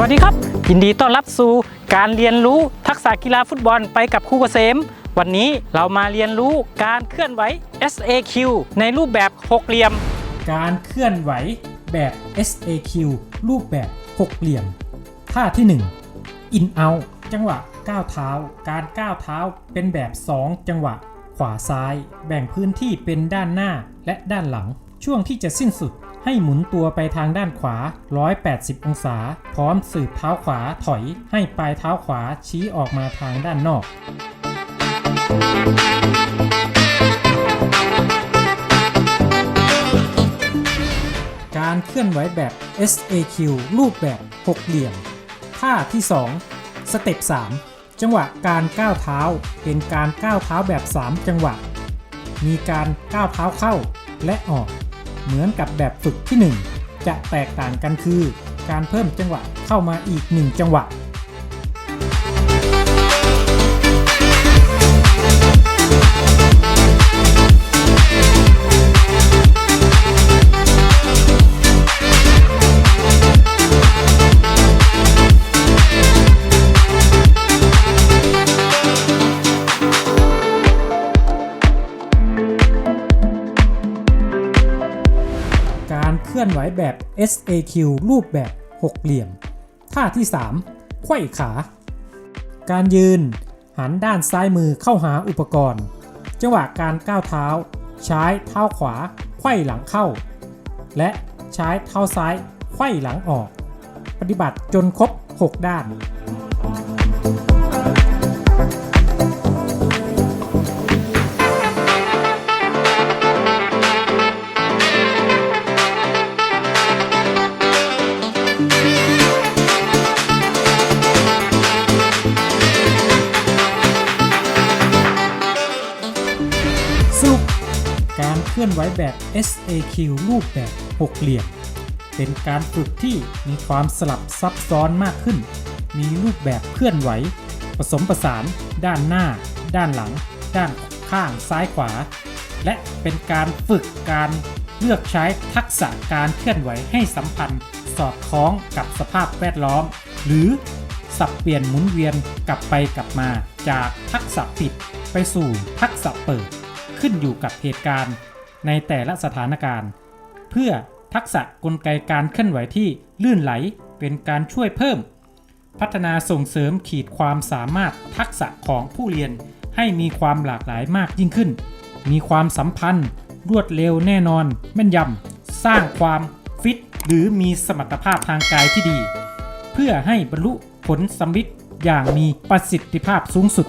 วัสดีครับ ยินดีต้อนรับสู่การเรียนรู้ทักษะกีฬาฟุตบอลไปกับครูเกษม วันนี้เรามาเรียนรู้การเคลื่อนไหว SAQ ในรูปแบบหกเหลี่ยม การเคลื่อนไหวแบบ SAQ รูปแบบหกเหลี่ยม ท่าที่ 1 In Out จังหวะก้าวเท้า การก้าวเท้าเป็นแบบ 2 จังหวะ ขวาซ้าย แบ่งพื้นที่เป็นด้านหน้าและด้านหลัง ช่วงที่จะสิ้นสุด ให้หมุนตัวไปทางด้านขวา 180 องศา พร้อมสืบเท้าขวาถอย ให้ปลายเท้าขวาชี้ออกมาทางด้านนอก การเคลื่อนไหวแบบ SAQ รูปแบบหกเหลี่ยม ท่าที่ 2 สเต็ป 3 จังหวะการก้าวเท้า เป็นการก้าวเท้าแบบ 3 จังหวะ มีการก้าวเท้าเข้าและออก เหมือนกับแบบฝึกที่ 1 จะแตกต่างกันคือ การเพิ่มจังหวะเข้ามาอีก 1 จังหวะ ลื่อนไหวแบบ SAQ รูปแบบหกเหลี่ยม ท่าที่3ไขว้ขา การยืน หันด้านซ้ายมือเข้าหาอุปกรณ์ จังหวะการก้าวเท้า ใช้เท้าขวาไขว้หลังเข้า และใช้เท้าซ้ายไขว้หลังออก ปฏิบัติจนครบ 6 ด้าน ลื่อนไหวแบบ SAQ รูปแบบหกเหลี่ยม เป็นการฝึกที่มีความสลับซับซ้อนมากขึ้น มีรูปแบบเคลื่อนไหว ผสมผสาน ด้านหน้า ด้านหลัง ด้านข้างซ้ายขวา และเป็นการฝึกการเลือกใช้ทักษะการเคลื่อนไหวให้สัมพันธ์ สอดคล้องกับสภาพแวดล้อม หรือสับเปลี่ยนหมุนเวียนกลับไปกลับมาจากทักษะปิดไปสู่ทักษะเปิด ขึ้นอยู่กับเหตุการณ์ ในแต่ละสถานการณ์ เพื่อทักษะกลไกการเคลื่อนไหวที่ลื่นไหลเป็นการช่วยเพิ่ม พัฒนาส่งเสริมขีดความสามารถทักษะของผู้เรียนให้มีความหลากหลายมากยิ่งขึ้น มีความสัมพันธ์ รวดเร็วแน่นอน แม่นยำ สร้างความฟิต หรือมีสมรรถภาพทางกายที่ดี เพื่อให้บรรลุผลสำเร็จอย่างมีประสิทธิภาพสูงสุด